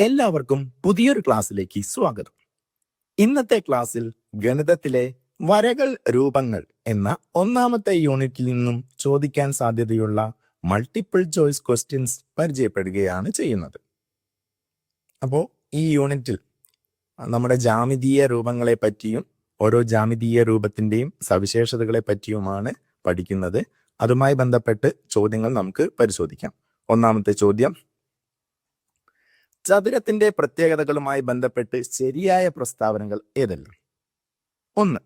എല്ലാവർക്കും പുതിയൊരു ക്ലാസ്സിലേക്ക് സ്വാഗതം. ഇന്നത്തെ ക്ലാസ്സിൽ ഗണിതത്തിലെ വരകൾ രൂപങ്ങൾ എന്ന ഒന്നാമത്തെ യൂണിറ്റിൽ നിന്നും ചോദിക്കാൻ സാധ്യതയുള്ള മൾട്ടിപ്പിൾ ചോയ്സ് ക്വസ്റ്റ്യൻസ് പരിചയപ്പെടുകയാണ് ചെയ്യുന്നത്. അപ്പോൾ ഈ യൂണിറ്റിൽ നമ്മുടെ ജാമിതീയ രൂപങ്ങളെ പറ്റിയും ഓരോ ജാമിതീയ രൂപത്തിന്റെയും സവിശേഷതകളെ പറ്റിയുമാണ് പഠിക്കുന്നത്. അതുമായി ബന്ധപ്പെട്ട് ചോദ്യങ്ങൾ നമുക്ക് പരിശോധിക്കാം. ഒന്നാമത്തെ ചോദ്യം ചതുരത്തിന്റെ പ്രത്യേകതകളുമായി ബന്ധപ്പെട്ട് ശരിയായ പ്രസ്താവനകൾ ഏതെല്ലാം? ഒന്ന്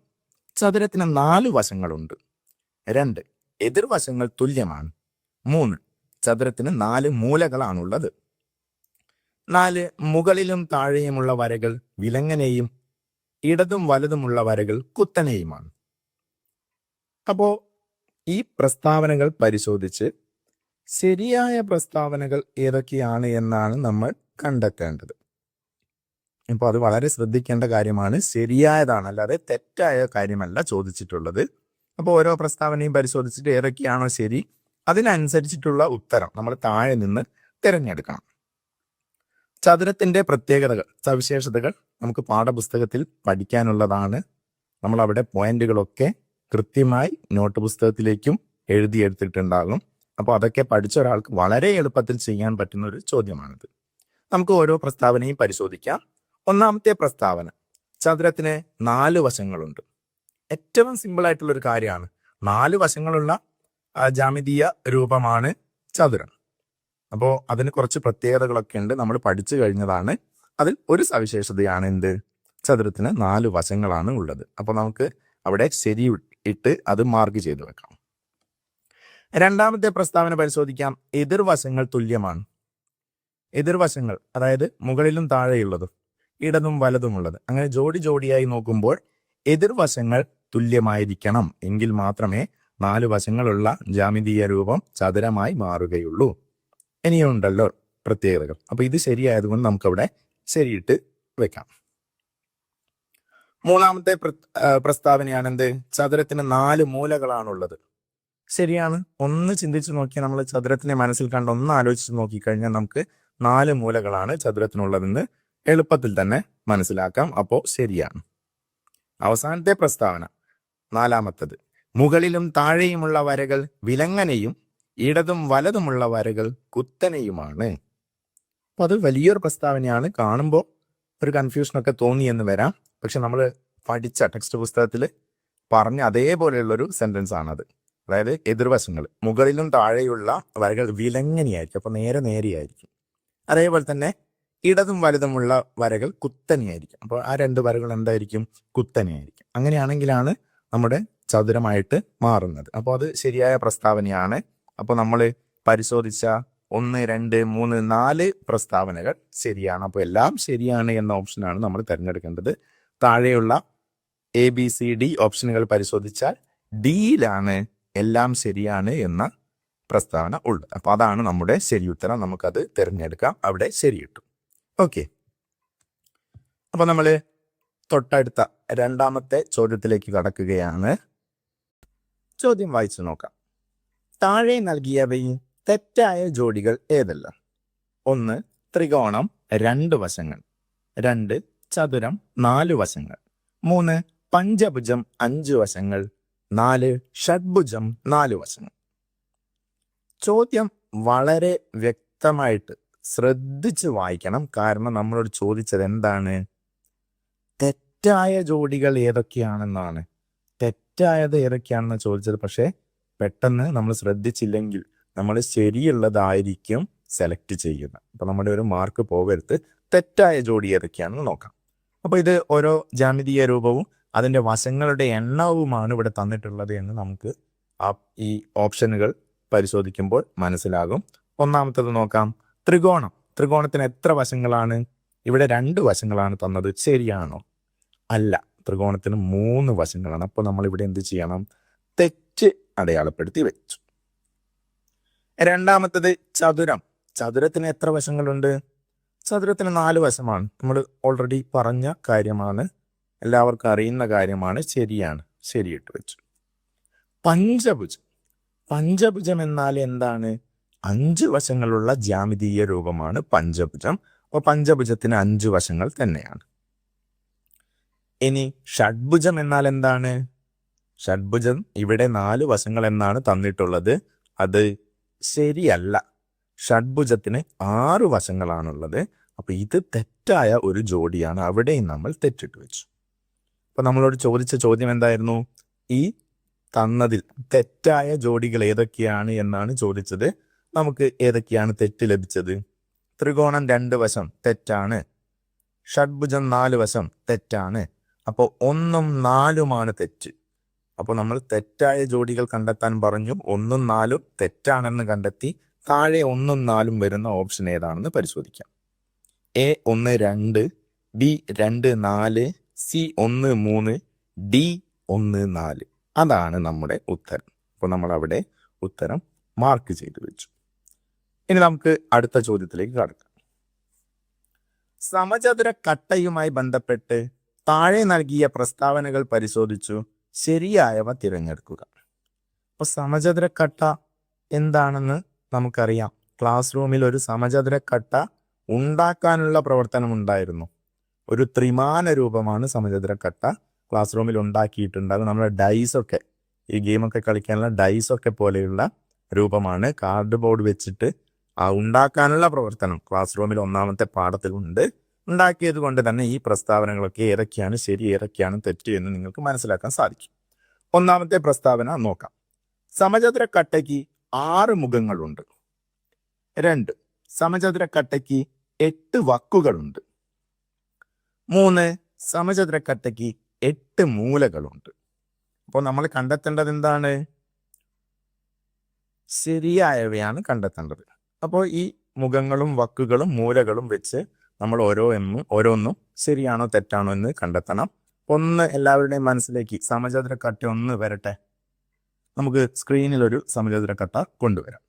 ചതുരത്തിന് നാല് വശങ്ങളുണ്ട്. രണ്ട് എതിർവശങ്ങൾ തുല്യമാണ്. മൂന്ന് ചതുരത്തിന് നാല് മൂലകളാണുള്ളത്. നാല് മുകളിലും താഴെയുമുള്ള വരകൾ വിലങ്ങനെയും ഇടതും വലതുമുള്ള വരകൾ കുത്തനെയുമാണ്. അപ്പോ ഈ പ്രസ്താവനകൾ പരിശോധിച്ച് ശരിയായ പ്രസ്താവനകൾ ഏതൊക്കെയാണ് എന്നാണ് നമ്മൾ കണ്ടെത്തേണ്ടത്. ഇപ്പോൾ അത് വളരെ ശ്രദ്ധിക്കേണ്ട കാര്യമാണ്. ശരിയായതാണ് അല്ലാതെ തെറ്റായ കാര്യമല്ല ചോദിച്ചിട്ടുള്ളത്. അപ്പോൾ ഓരോ പ്രസ്താവനയും പരിശോധിച്ചിട്ട് ഏതൊക്കെയാണോ ശരി അതിനനുസരിച്ചിട്ടുള്ള ഉത്തരം നമ്മൾ താഴെ നിന്ന് തിരഞ്ഞെടുക്കണം. ചതുരത്തിന്റെ പ്രത്യേകതകൾ സവിശേഷതകൾ നമുക്ക് പാഠപുസ്തകത്തിൽ പഠിക്കാനുള്ളതാണ്. നമ്മൾ അവിടെ പോയിന്റുകളൊക്കെ കൃത്യമായി നോട്ട് പുസ്തകത്തിലേക്കും എഴുതിയെടുത്തിട്ടുണ്ടാകും അപ്പോൾ അതൊക്കെ പഠിച്ച ഒരാൾക്ക് വളരെ എളുപ്പത്തിൽ ചെയ്യാൻ പറ്റുന്ന ഒരു ചോദ്യമാണിത്. നമുക്ക് ഓരോ പ്രസ്താവനയും പരിശോധിക്കാം. ഒന്നാമത്തെ പ്രസ്താവന ചതുരത്തിന് നാല് വശങ്ങളുണ്ട്. ഏറ്റവും സിമ്പിൾ ആയിട്ടുള്ള ഒരു കാര്യമാണ്. നാല് വശങ്ങളുള്ള ജാമിതീയ രൂപമാണ് ചതുരം. അപ്പോൾ അതിന് കുറച്ച് പ്രത്യേകതകളൊക്കെ ഉണ്ട്. നമ്മൾ പഠിച്ചു കഴിഞ്ഞതാണ്. അതിൽ ഒരു സവിശേഷതയാണ് എന്ത്? ചതുരത്തിന് നാല് വശങ്ങളാണ് ഉള്ളത്. അപ്പോൾ നമുക്ക് അവിടെ ശരി ഇട്ട് അത് മാർക്ക് ചെയ്തു വെക്കാം. രണ്ടാമത്തെ പ്രസ്താവന പരിശോധിക്കാം. എതിർവശങ്ങൾ തുല്യമാണ്. എതിർവശങ്ങൾ അതായത് മുകളിലും താഴെയുള്ളതും ഇടതും വലതുമുള്ളത് അങ്ങനെ ജോഡി ജോഡിയായി നോക്കുമ്പോൾ എതിർവശങ്ങൾ തുല്യമായിരിക്കണം. എങ്കിൽ മാത്രമേ നാല് വശങ്ങളുള്ള ജാമിതീയ രൂപം ചതുരമായി മാറുകയുള്ളൂ. ഇനിയുണ്ടല്ലോ പ്രത്യേകതകൾ. അപ്പൊ ഇത് ശരിയായതുകൊണ്ട് നമുക്കവിടെ ശരിയിട്ട് വെക്കാം. മൂന്നാമത്തെ പ്രസ്താവനയാണ് എന്ത് ചതുരത്തിന് നാല് മൂലകളാണുള്ളത്. ശരിയാണ്. ഒന്ന് ചിന്തിച്ചു നോക്കിയാൽ നമ്മൾ ചതുരത്തിനെ മനസ്സിൽ കണ്ട് ഒന്ന് ആലോചിച്ച് നോക്കിക്കഴിഞ്ഞാൽ നമുക്ക് നാല് മൂലകളാണ് ചതുരത്തിനുള്ളതെന്ന് എളുപ്പത്തിൽ തന്നെ മനസ്സിലാക്കാം. അപ്പോ ശരിയാണ്. അവസാനത്തെ പ്രസ്താവന. നാലാമത്തത്. മുകളിലും താഴെയുമുള്ള വരകൾ വിലങ്ങനെയും ഇടതും വലതുമുള്ള വരകൾ കുത്തനെയുമാണ്. അപ്പൊ അത് വലിയൊരു പ്രസ്താവനയാണ്. കാണുമ്പോൾ ഒരു കൺഫ്യൂഷനൊക്കെ തോന്നി എന്ന് വരാം. പക്ഷെ നമ്മൾ പഠിച്ച ടെക്സ്റ്റ് പുസ്തകത്തിൽ പറഞ്ഞ അതേപോലെയുള്ളൊരു സെന്റൻസ് ആണത് അതായത് എതിർവശങ്ങൾ മുകളിലും താഴെയുള്ള വരകൾ വിലങ്ങനെയായിരിക്കും. അപ്പൊ നേരെ നേരെയായിരിക്കും. അതേപോലെ തന്നെ ഇടതും വലതുമുള്ള വരകൾ കുത്തനെയായിരിക്കും. അപ്പോൾ ആ രണ്ട് വരകൾ എന്തായിരിക്കും? കുത്തനെയായിരിക്കും. അങ്ങനെയാണെങ്കിലാണ് നമ്മുടെ ചതുരമായിട്ട് മാറുന്നത്. അപ്പോൾ അത് ശരിയായ പ്രസ്താവനയാണ്. അപ്പോൾ നമ്മൾ പരിശോധിച്ച ഒന്ന് രണ്ട് മൂന്ന് നാല് പ്രസ്താവനകൾ ശരിയാണ്. അപ്പോൾ എല്ലാം ശരിയാണ് എന്ന ഓപ്ഷനാണ് നമ്മൾ തിരഞ്ഞെടുക്കേണ്ടത്. താഴെയുള്ള എ ബി സി ഡി ഓപ്ഷനുകൾ പരിശോധിച്ചാൽ ഡിയിലാണ് എല്ലാം ശരിയാണ് എന്ന പ്രസ്താവന ഉള്ളത് അപ്പോൾ അതാണ് നമ്മുടെ ശരി ഉത്തരം നമുക്കത് തിരഞ്ഞെടുക്കാം. അവിടെ ശരിയിട്ടു. ഓക്കെ. അപ്പോൾ നമ്മൾ തൊട്ടടുത്ത രണ്ടാമത്തെ ചോദ്യത്തിലേക്ക് കടക്കുകയാണ്. ചോദ്യം വായിച്ചു നോക്കാം. താഴെ നൽകിയവയിൽ തെറ്റായ ജോഡികൾ ഏതെല്ലാം? ഒന്ന് ത്രികോണം രണ്ട് വശങ്ങൾ. രണ്ട് ചതുരം നാല് വശങ്ങൾ. മൂന്ന് പഞ്ചഭുജം അഞ്ച് വശങ്ങൾ. നാല് ഷഡ്ഭുജം നാല് വശങ്ങൾ. ചോദ്യം വളരെ വ്യക്തമായിട്ട് ശ്രദ്ധിച്ച് വായിക്കണം. കാരണം നമ്മളോട് ചോദിച്ചത് എന്താണ്? തെറ്റായ ജോഡികൾ ഏതൊക്കെയാണെന്നാണ്. തെറ്റായത് ഏതൊക്കെയാണെന്ന് ചോദിച്ചത്. പക്ഷേ പെട്ടെന്ന് നമ്മൾ ശ്രദ്ധിച്ചില്ലെങ്കിൽ നമ്മൾ ശരിയുള്ളതായിരിക്കും സെലക്ട് ചെയ്യുന്നത്. അപ്പൊ നമ്മുടെ ഒരു മാർക്ക് പോകരുത്. തെറ്റായ ജോഡി ഏതൊക്കെയാണെന്ന് നോക്കാം. അപ്പോൾ ഇത് ഓരോ ജാമിതീയ രൂപവും അതിന്റെ വശങ്ങളുടെ എണ്ണവുമാണ് ഇവിടെ തന്നിട്ടുള്ളത് എന്ന് നമുക്ക് ഈ ഓപ്ഷനുകൾ പരിശോധിക്കുമ്പോൾ മനസ്സിലാകും. ഒന്നാമത്തത് നോക്കാം. ത്രികോണം. ത്രികോണത്തിന് എത്ര വശങ്ങളാണ്? ഇവിടെ രണ്ട് വശങ്ങളാണ് തന്നത്. ശരിയാണോ? അല്ല. ത്രികോണത്തിന് മൂന്ന് വശങ്ങളാണ്. അപ്പോൾ നമ്മൾ ഇവിടെ എന്ത് ചെയ്യണം? തെറ്റ് അടയാളപ്പെടുത്തി വെച്ചു. രണ്ടാമത്തത് ചതുരം. ചതുരത്തിന് എത്ര വശങ്ങളുണ്ട്? ചതുരത്തിന് നാല് വശമാണ്. നമ്മൾ ഓൾറെഡി പറഞ്ഞ കാര്യമാണ്. എല്ലാവർക്കും അറിയുന്ന കാര്യമാണ്. ശരിയാണ്. ശരിയിട്ട് വെച്ചു. പഞ്ചഭുജം. പഞ്ചഭുജം എന്നാൽ എന്താണ്? അഞ്ച് വശങ്ങളുള്ള ജ്യാമിതീയ രൂപമാണ് പഞ്ചഭുജം. അപ്പോൾ പഞ്ചഭുജത്തിന് അഞ്ച് വശങ്ങൾ തന്നെയാണ്. ഇനി ഷഡ്ഭുജം എന്നാൽ എന്താണ്? ഷഡ്ഭുജം ഇവിടെ നാല് വശങ്ങൾ എന്നാണ് തന്നിട്ടുള്ളത്. അത് ശരിയല്ല. ഷഡ്ഭുജത്തിന് ആറ് വശങ്ങളാണുള്ളത്. അപ്പൊ ഇത് തെറ്റായ ഒരു ജോഡിയാണ്. അവിടെയും നമ്മൾ തെറ്റിട്ട് വെച്ചു. അപ്പൊ നമ്മളോട് ചോദിച്ച ചോദ്യം എന്തായിരുന്നു? ഈ തന്നതിൽ തെറ്റായ ജോഡികൾ ഏതൊക്കെയാണ് എന്നാണ് ചോദിച്ചത്. നമുക്ക് ഏതൊക്കെയാണ് തെറ്റ് ലഭിച്ചത്? ത്രികോണം രണ്ട് വശം തെറ്റാണ്. ഷഡ്ഭുജം നാല് വശം തെറ്റാണ്. അപ്പോൾ ഒന്നും നാലുമാണ് തെറ്റ്. അപ്പോൾ നമ്മൾ തെറ്റായ ജോഡികൾ കണ്ടെത്താൻ പറഞ്ഞു. ഒന്നും നാലും തെറ്റാണെന്ന് കണ്ടെത്തി താഴെ ഒന്നും നാലും വരുന്ന ഓപ്ഷൻ ഏതാണെന്ന് പരിശോധിക്കാം. എ ഒന്ന് രണ്ട് ബി രണ്ട് നാല് സി ഒന്ന് മൂന്ന് ഡി ഒന്ന് നാല്. അതാണ് നമ്മുടെ ഉത്തരം. അപ്പോൾ നമ്മൾ അവിടെ ഉത്തരം മാർക്ക് ചെയ്തു വെച്ചു. ഇനി നമുക്ക് അടുത്ത ചോദ്യത്തിലേക്ക് കടക്കാം. സമചതുര കട്ടയുമായി ബന്ധപ്പെട്ട് താഴെ നൽകിയ പ്രസ്താവനകൾ പരിശോധിച്ചു. ശരിയായവ തിരഞ്ഞെടുക്കുക. അപ്പൊ സമചതുര കട്ട എന്താണെന്ന് നമുക്കറിയാം. ക്ലാസ് റൂമിൽ ഒരു സമചതുര കട്ട ഉണ്ടാക്കാനുള്ള പ്രവർത്തനം ഉണ്ടായിരുന്നു. ഒരു ത്രിമാന രൂപമാണ് സമചതുര കട്ട ക്ലാസ് റൂമിൽ ഉണ്ടാക്കിയിട്ടുണ്ട്. അത് നമ്മുടെ ഡൈസൊക്കെ ഈ ഗെയിമൊക്കെ കളിക്കാനുള്ള ഡൈസൊക്കെ പോലെയുള്ള രൂപമാണ്. കാർഡ് ബോർഡ് വെച്ചിട്ട് ആ ഉണ്ടാക്കാനുള്ള പ്രവർത്തനം ക്ലാസ് റൂമിൽ ഒന്നാമത്തെ പാഠത്തിലുണ്ട് ഉണ്ടാക്കിയത് കൊണ്ട് തന്നെ ഈ പ്രസ്താവനകളൊക്കെ ഏതൊക്കെയാണ് ശരി ഏതൊക്കെയാണ് തെറ്റ് എന്ന് നിങ്ങൾക്ക് മനസ്സിലാക്കാൻ സാധിക്കും. ഒന്നാമത്തെ പ്രസ്താവന നോക്കാം. സമചതുര കട്ടയ്ക്ക് ആറ് മുഖങ്ങളുണ്ട്. രണ്ട് സമചതുര കട്ടയ്ക്ക് എട്ട് വക്കുകളുണ്ട്. മൂന്ന് സമചതുര കട്ടയ്ക്ക് എട്ട് മൂലകളുണ്ട്. അപ്പോൾ നമ്മൾ കണ്ടെത്തേണ്ടത് എന്താണ്? ശരിയായവയാണ് കണ്ടെത്തേണ്ടത്. അപ്പോൾ ഈ മുഖങ്ങളും വക്കുകളും മൂലകളും വെച്ച് നമ്മൾ ഓരോ എന്നും ഓരോന്നും ശരിയാണോ തെറ്റാണോ എന്ന് കണ്ടെത്തണം. ഒന്ന് എല്ലാവരുടെയും മനസ്സിലേക്ക് സമചതുര കട്ട ഒന്ന് വരട്ടെ. നമുക്ക് സ്ക്രീനിൽ ഒരു സമചതുര കട്ട കൊണ്ടുവരാം.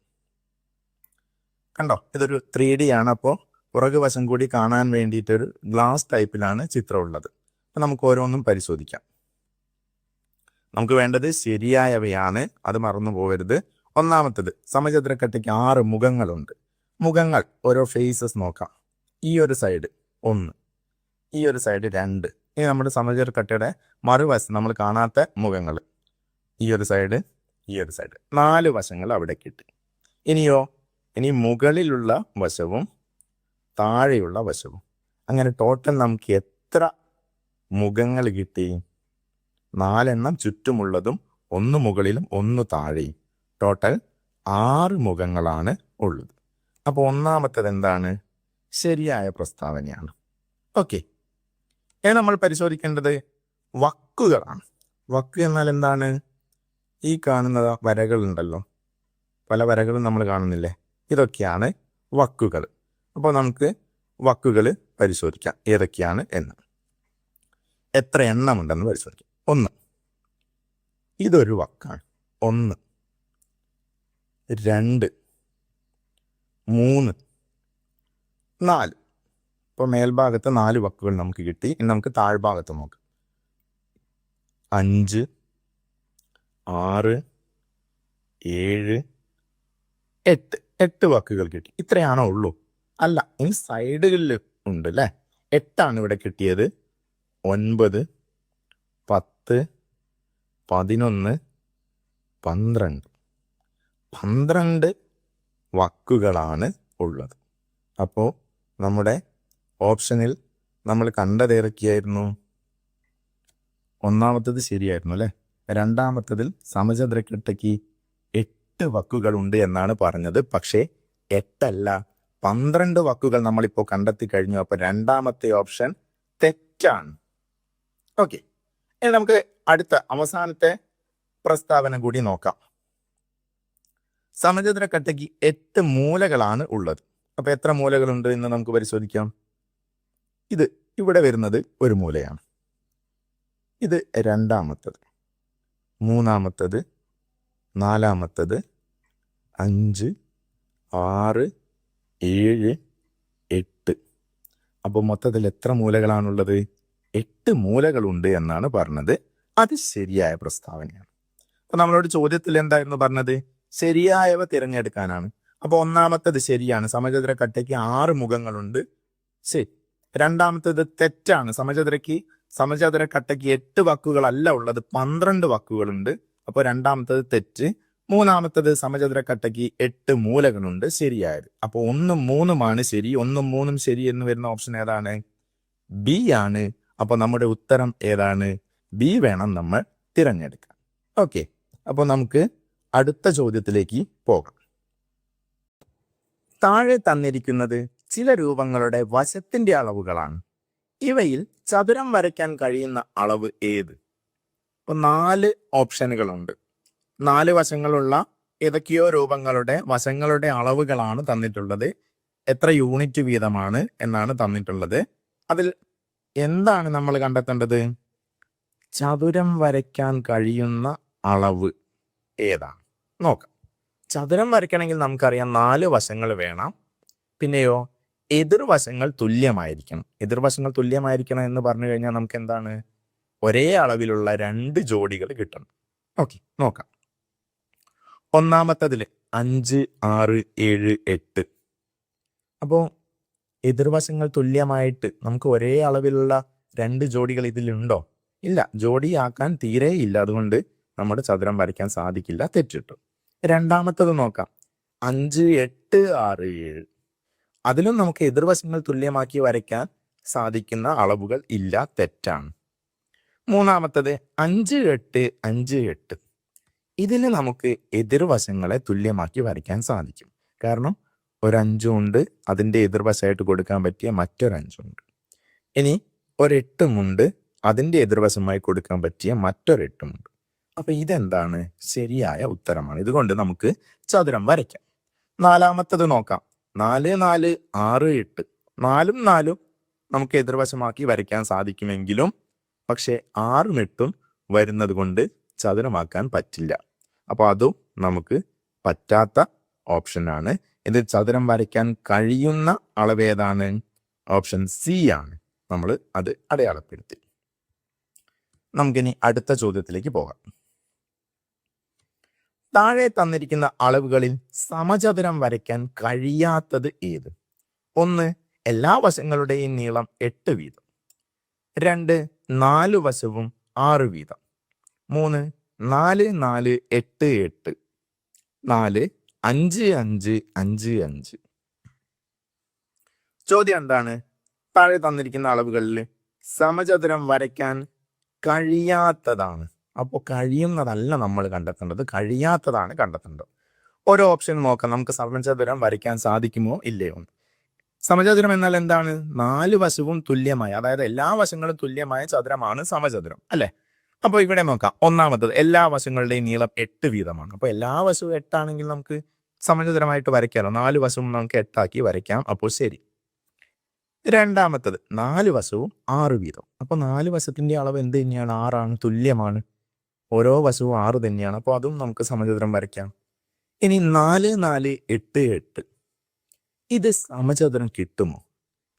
കണ്ടോ? ഇതൊരു ത്രീ ഡി ആണ്. അപ്പോൾ പുറകുവശം കൂടി കാണാൻ വേണ്ടിയിട്ടൊരു ഗ്ലാസ് ടൈപ്പിലാണ് ചിത്രം ഉള്ളത്. അപ്പൊ നമുക്ക് ഓരോന്നും പരിശോധിക്കാം. നമുക്ക് വേണ്ടത് ശരിയായവയാണ് അത് മറന്നു പോകരുത് ഒന്നാമത്തത് സമചതുരക്കട്ടയ്ക്ക് ആറ് മുഖങ്ങളുണ്ട്. മുഖങ്ങൾ ഓരോ ഫേസസ് നോക്കാം. ഈ ഒരു സൈഡ് ഒന്ന് ഈ ഒരു സൈഡ് രണ്ട്. ഇനി നമ്മുടെ സമചതുരക്കട്ടയുടെ മറുവശം നമ്മൾ കാണാത്ത മുഖങ്ങൾ. ഈ ഒരു സൈഡ് ഈ ഒരു സൈഡ് നാല് വശങ്ങൾ അവിടെ കിട്ടി ഇനിയോ ഇനി മുകളിലുള്ള വശവും താഴെയുള്ള വശവും. അങ്ങനെ ടോട്ടൽ നമുക്ക് എത്ര മുഖങ്ങൾ കിട്ടി. നാലെണ്ണം ചുറ്റുമുള്ളതും ഒന്ന് മുകളിലും ഒന്ന് താഴെയും. ടോട്ടൽ ആറ് മുഖങ്ങളാണ് ഉള്ളത്. അപ്പോൾ ഒന്നാമത്തത് എന്താണ്? ശരിയായ പ്രസ്താവനയാണ്. ഓക്കെ ഇനി നമ്മൾ പരിശോധിക്കേണ്ടത് വക്കുകളാണ്. വക്ക് എന്നാൽ എന്താണ്? ഈ കാണുന്ന വരകൾ ഉണ്ടല്ലോ. പല വരകളും നമ്മൾ കാണുന്നില്ലേ? ഇതൊക്കെയാണ് വക്കുകൾ. അപ്പോൾ നമുക്ക് വക്കുകൾ പരിശോധിക്കാം. ഏതൊക്കെയാണ് എന്ന്. എത്ര എണ്ണമുണ്ടെന്ന് പരിശോധിക്കാം. ഒന്ന്. ഇതൊരു വക്കാണ്. ഒന്ന്. രണ്ട്. മൂന്ന്. നാല്. ഇപ്പോൾ മേൽഭാഗത്ത് നാല് വക്കുകൾ നമുക്ക് കിട്ടി. ഇനി നമുക്ക് താഴ്ഭാഗത്ത് നോക്കാം. അഞ്ച് ആറ് ഏഴ് എട്ട്. എട്ട് വക്കുകൾ കിട്ടി. ഇത്രയാണോ ഉള്ളൂ? അല്ല ഇനി സൈഡുകളിൽ ഉണ്ട് അല്ലേ എട്ടാണ് ഇവിടെ കിട്ടിയത്. ഒൻപത് പത്ത് പതിനൊന്ന് പന്ത്രണ്ട്. പന്ത്രണ്ട് വക്കുകളാണ് ഉള്ളത്. അപ്പോൾ നമ്മുടെ ഓപ്ഷനിൽ നമ്മൾ കണ്ടത് ഏതൊക്കെയായിരുന്നു? ഒന്നാമത്തത് ശരിയായിരുന്നു അല്ലേ? രണ്ടാമത്തതിൽ സമചന്ദ്രക്കെട്ടയ്ക്ക് എട്ട് വക്കുകളുണ്ട് എന്നാണ് പറഞ്ഞത്. പക്ഷേ എട്ടല്ല പന്ത്രണ്ട് വക്കുകൾ നമ്മളിപ്പോൾ കണ്ടെത്തി കഴിഞ്ഞു. അപ്പോൾ രണ്ടാമത്തെ ഓപ്ഷൻ തെറ്റാണ്. ഓക്കെ ഇനി നമുക്ക് അടുത്ത അവസാനത്തെ പ്രസ്താവന കൂടി നോക്കാം. സമചതുര കട്ടയ്ക്ക് എട്ട് മൂലകളാണ് ഉള്ളത്. അപ്പൊ എത്ര മൂലകളുണ്ട് എന്ന് നമുക്ക് പരിശോധിക്കാം. ഇത് ഇവിടെ വരുന്നത് ഒരു മൂലയാണ്. ഇത് രണ്ടാമത്തത് മൂന്നാമത്തത് നാലാമത്തത് അഞ്ച് ആറ് ഏഴ് എട്ട്. അപ്പോൾ മൊത്തത്തിൽ എത്ര മൂലകളാണുള്ളത്? എട്ട് മൂലകളുണ്ട് എന്നാണ് പറഞ്ഞത്. അത് ശരിയായ പ്രസ്താവനയാണ്. അപ്പൊ നമ്മളോട് ചോദ്യത്തിൽ എന്തായിരുന്നു പറഞ്ഞത്? ശരിയായവ തിരഞ്ഞെടുക്കാനാണ്. അപ്പൊ ഒന്നാമത്തത് ശരിയാണ്. സമചതുരക്കട്ടയ്ക്ക് ആറ് മുഖങ്ങളുണ്ട്. ശരി. രണ്ടാമത്തേത് തെറ്റാണ്. സമചതുരയ്ക്ക് സമചതുരക്കട്ടയ്ക്ക് എട്ട് വക്കുകളല്ല ഉള്ളത്. പന്ത്രണ്ട് വക്കുകളുണ്ട്. അപ്പോൾ രണ്ടാമത്തത് തെറ്റ്. മൂന്നാമത്തത് സമചതുരക്കട്ടയ്ക്ക് എട്ട് മൂലകളുണ്ട്. ശരിയായത്. അപ്പോൾ ഒന്നും മൂന്നുമാണ് ശരി. ഒന്നും മൂന്നും ശരി എന്ന് വരുന്ന ഓപ്ഷൻ ഏതാണ്? ബി ആണ്. അപ്പോൾ നമ്മുടെ ഉത്തരം ഏതാണ്? ബി വേണം നമ്മൾ തിരഞ്ഞെടുക്കാൻ. ഓക്കെ അപ്പോൾ നമുക്ക് അടുത്ത ചോദ്യത്തിലേക്ക് പോകാം. താഴെ തന്നിരിക്കുന്നത് ചില രൂപങ്ങളുടെ വശത്തിന്റെ അളവുകളാണ്. ഇവയിൽ ചതുരം വരയ്ക്കാൻ കഴിയുന്ന അളവ് ഏത്? അപ്പോൾ നാല് ഓപ്ഷനുകളുണ്ട്. നാല് വശങ്ങളുള്ള ഏതൊക്കെയോ രൂപങ്ങളുടെ വശങ്ങളുടെ അളവുകളാണ് തന്നിട്ടുള്ളത്. എത്ര യൂണിറ്റ് വീതമാണ് എന്നാണ് തന്നിട്ടുള്ളത്. അതിൽ എന്താണ് നമ്മൾ കണ്ടെത്തേണ്ടത്? ചതുരം വരയ്ക്കാൻ കഴിയുന്ന അളവ് ഏതാണ്? നോക്കാം. ചതുരം വരയ്ക്കണമെങ്കിൽ നമുക്കറിയാം നാല് വശങ്ങൾ വേണം. പിന്നെയോ എതിർവശങ്ങൾ തുല്യമായിരിക്കണം. എതിർവശങ്ങൾ തുല്യമായിരിക്കണം എന്ന് പറഞ്ഞു കഴിഞ്ഞാൽ നമുക്ക് എന്താണ്? ഒരേ അളവിലുള്ള രണ്ട് ജോഡികൾ കിട്ടണം. ഓക്കെ നോക്കാം. ഒന്നാമത്തതിൽ അഞ്ച് ആറ് ഏഴ് എട്ട്. അപ്പോൾ എതിർവശങ്ങൾ തുല്യമായിട്ട് നമുക്ക് ഒരേ അളവിലുള്ള രണ്ട് ജോഡികൾ ഇതിലുണ്ടോ? ഇല്ല. ജോഡിയാക്കാൻ തീരെ ഇല്ല. അതുകൊണ്ട് നമ്മുടെ ചതുരം വരയ്ക്കാൻ സാധിക്കില്ല. തെറ്റിട്ടു. രണ്ടാമത്തത് നോക്കാം. അഞ്ച് എട്ട് ആറ് ഏഴ്. അതിലും നമുക്ക് എതിർവശങ്ങൾ തുല്യമാക്കി വരയ്ക്കാൻ സാധിക്കുന്ന അളവുകൾ ഇല്ല. തെറ്റാണ്. മൂന്നാമത്തത് അഞ്ച് എട്ട് അഞ്ച് എട്ട്. ഇതിന് നമുക്ക് എതിർവശങ്ങളെ തുല്യമാക്കി വരയ്ക്കാൻ സാധിക്കും. കാരണം ഒരഞ്ചുണ്ട് അതിന്റെ എതിർവശമായിട്ട് കൊടുക്കാൻ പറ്റിയ മറ്റൊരഞ്ചുണ്ട് ഇനി ഒരെട്ടുമുണ്ട്. അതിന്റെ എതിർവശമായി കൊടുക്കാൻ പറ്റിയ മറ്റൊരെട്ടുമുണ്ട്. അപ്പൊ ഇതെന്താണ്? ശരിയായ ഉത്തരമാണ്. ഇതുകൊണ്ട് നമുക്ക് ചതുരം വരയ്ക്കാം. നാലാമത്തത് നോക്കാം. നാല് നാല് ആറ് എട്ട്. നാലും നാലും നമുക്ക് എതിർവശമാക്കി വരയ്ക്കാൻ സാധിക്കുമെങ്കിലും പക്ഷെ ആറും എട്ടും വരുന്നത് കൊണ്ട് ചതുരമാക്കാൻ പറ്റില്ല. അപ്പോൾ അതും നമുക്ക് പറ്റാത്ത ഓപ്ഷനാണ്. ഇത് ചതുരം വരയ്ക്കാൻ കഴിയുന്ന അളവ് ഏതാണ് ഓപ്ഷൻ സി ആണ്. നമ്മൾ അത് അടയാളപ്പെടുത്തി. നമുക്കിനി അടുത്ത ചോദ്യത്തിലേക്ക് പോകാം. താഴെ തന്നിരിക്കുന്ന അളവുകളിൽ സമചതുരം വരയ്ക്കാൻ കഴിയാത്തത് ഏത്? ഒന്ന് എല്ലാ വശങ്ങളുടെയും നീളം എട്ട് വീതം. രണ്ട് നാല് വശവും ആറ് വീതം. മൂന്ന് നാല് നാല് എട്ട് എട്ട്. നാല് അഞ്ച് അഞ്ച് അഞ്ച് അഞ്ച്. ചോദ്യം എന്താണ്? താഴെ തന്നിരിക്കുന്ന അളവുകളിൽ സമചതുരം വരയ്ക്കാൻ കഴിയാത്തതാണ്. അപ്പോൾ കഴിയുന്നതല്ല നമ്മൾ കണ്ടെത്തേണ്ടത്. കഴിയാത്തതാണ് കണ്ടെത്തേണ്ടത്. ഓരോ ഓപ്ഷൻ നോക്കാം. നമുക്ക് സമചതുരം വരയ്ക്കാൻ സാധിക്കുമോ ഇല്ലയോ? സമചതുരം എന്നാൽ എന്താണ്? നാല് വശവും തുല്യമായ അതായത് എല്ലാ വശങ്ങളും തുല്യമായ ചതുരമാണ് സമചതുരം അല്ലേ? അപ്പോൾ ഇവിടെ നോക്കാം. ഒന്നാമത്തത് എല്ലാ വശങ്ങളുടെയും നീളം എട്ട് വീതമാണ്. അപ്പോൾ എല്ലാ വശവും എട്ടാണെങ്കിൽ നമുക്ക് സമചതുരമായിട്ട് വരയ്ക്കാമല്ലോ നാല് വശവും നമുക്ക് എട്ടാക്കി വരയ്ക്കാം. അപ്പോൾ ശരി. രണ്ടാമത്തത് നാല് വശവും ആറ് വീതം. അപ്പോൾ നാല് വശത്തിന്റെ അളവ് എന്ത് തന്നെയാണ്? ആറാണ് തുല്യമാണ്. ഓരോ വശവും ആറ് തന്നെയാണ്. അപ്പോൾ അതും നമുക്ക് സമചതുരം വരയ്ക്കാം. ഇനി നാല് നാല് എട്ട് എട്ട്. ഇത് സമചതുരം കിട്ടുമോ?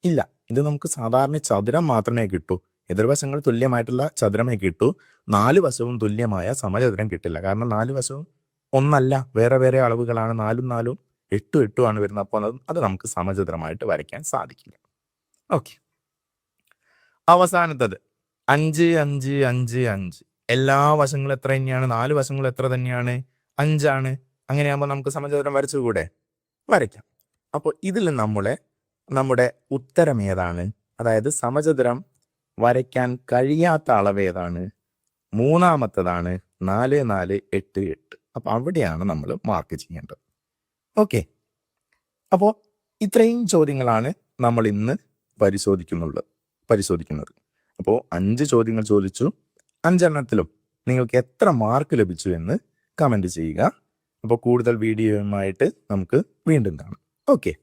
ഇല്ല. ഇത് നമുക്ക് സാധാരണ ചതുരം മാത്രമേ കിട്ടൂ. എതിർവശങ്ങൾ തുല്യമായിട്ടുള്ള ചതുരമേ കിട്ടൂ. നാല് വശവും തുല്യമായ സമചതുരം കിട്ടില്ല. കാരണം നാല് വശവും ഒന്നല്ല വേറെ വേറെ അളവുകളാണ് നാലും നാലും എട്ടും എട്ടും ആണ് വരുന്നത്. അപ്പോൾ അത് നമുക്ക് സമചിത്രമായിട്ട് വരയ്ക്കാൻ സാധിക്കില്ല. ഓക്കെ. അവസാനത്തത്. അഞ്ച് അഞ്ച് അഞ്ച് അഞ്ച്. എല്ലാ വശങ്ങളും എത്ര തന്നെയാണ്? നാല് വശങ്ങളും എത്ര തന്നെയാണ്? അഞ്ചാണ്. അങ്ങനെയാകുമ്പോൾ നമുക്ക് സമചിത്രം വരച്ചുകൂടെ? വരയ്ക്കാം. അപ്പോൾ ഇതിൽ നമ്മളെ നമ്മുടെ ഉത്തരം ഏതാണ്? അതായത് സമചിത്രം വരയ്ക്കാൻ കഴിയാത്ത അളവ് ഏതാണ്? മൂന്നാമത്തതാണ് നാല് നാല് എട്ട് എട്ട്. അപ്പോൾ അവിടെയാണ് നമ്മൾ മാർക്ക് ചെയ്യേണ്ടത്. ഓക്കെ അപ്പോൾ ഇത്രയും ചോദ്യങ്ങളാണ് നമ്മൾ ഇന്ന് പരിശോധിക്കുന്നുള്ളത് പരിശോധിക്കുന്നത്. അപ്പോൾ അഞ്ച് ചോദ്യങ്ങൾ ചോദിച്ചു. അഞ്ചെണ്ണത്തിലും നിങ്ങൾക്ക് എത്ര മാർക്ക് ലഭിച്ചു എന്ന് കമന്റ് ചെയ്യുക. അപ്പോൾ കൂടുതൽ വീഡിയോയുമായിട്ട് നമുക്ക് വീണ്ടും കാണാം. ഓക്കെ